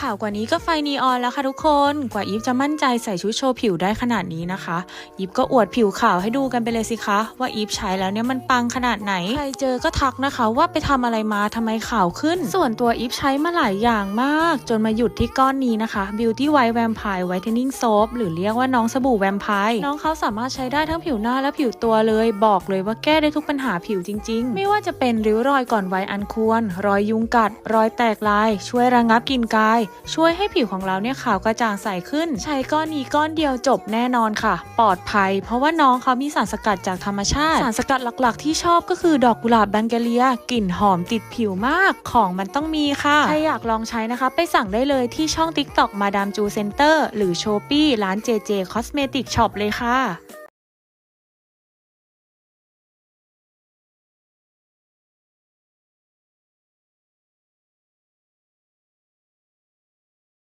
ข่าวกว่านี้ก็ไฟนีออนแล้วค่ะทุกคน กว่าอีฟจะมั่นใจใส่ชุดโชว์ผิวได้ขนาดนี้นะคะ อีฟก็อวดผิวขาวให้ดูกันไปเลยสิคะ ว่าอีฟใช้แล้วเนี่ยมันปังขนาดไหน ใครเจอก็ทักนะคะว่าไปทำอะไรมาทำไมขาวขึ้น ส่วนตัวอีฟใช้มาหลายอย่างมาก จนมาหยุดที่ก้อนนี้นะคะ Beauty White Vampire Whitening Soap หรือเรียกว่าน้องสบู่แวมไพร์น้องเขาสามารถใช้ได้ทั้งผิวหน้าและผิวตัวเลย บอกเลยว่าแก้ได้ทุกปัญหาผิวจริง ๆ ไม่ว่าจะเป็นริ้วรอยก่อนวัยอันควร รอยยุงกัด รอยแตกลาย ช่วยระงับกลิ่นกายช่วยให้ผิวของเราเนี่ยขาวกระจ่างใสขึ้น ใช้ก้อนนี้ก้อนเดียวจบแน่นอนค่ะ ปลอดภัย เพราะว่าน้องเขามีสารสกัดจากธรรมชาติ สารสกัดหลักๆ ที่ชอบก็คือดอกกุหลาบแบงเกเลียกลิ่นหอมติดผิวมากของมันต้องมีค่ะใครอยากลองใช้นะคะ ไปสั่งได้เลยที่ช่อง TikTok มาดามจูเซ็นเตอร์หรือ s h อ p e e ร้าน JJ Cosmetic Shop เลยค่ะ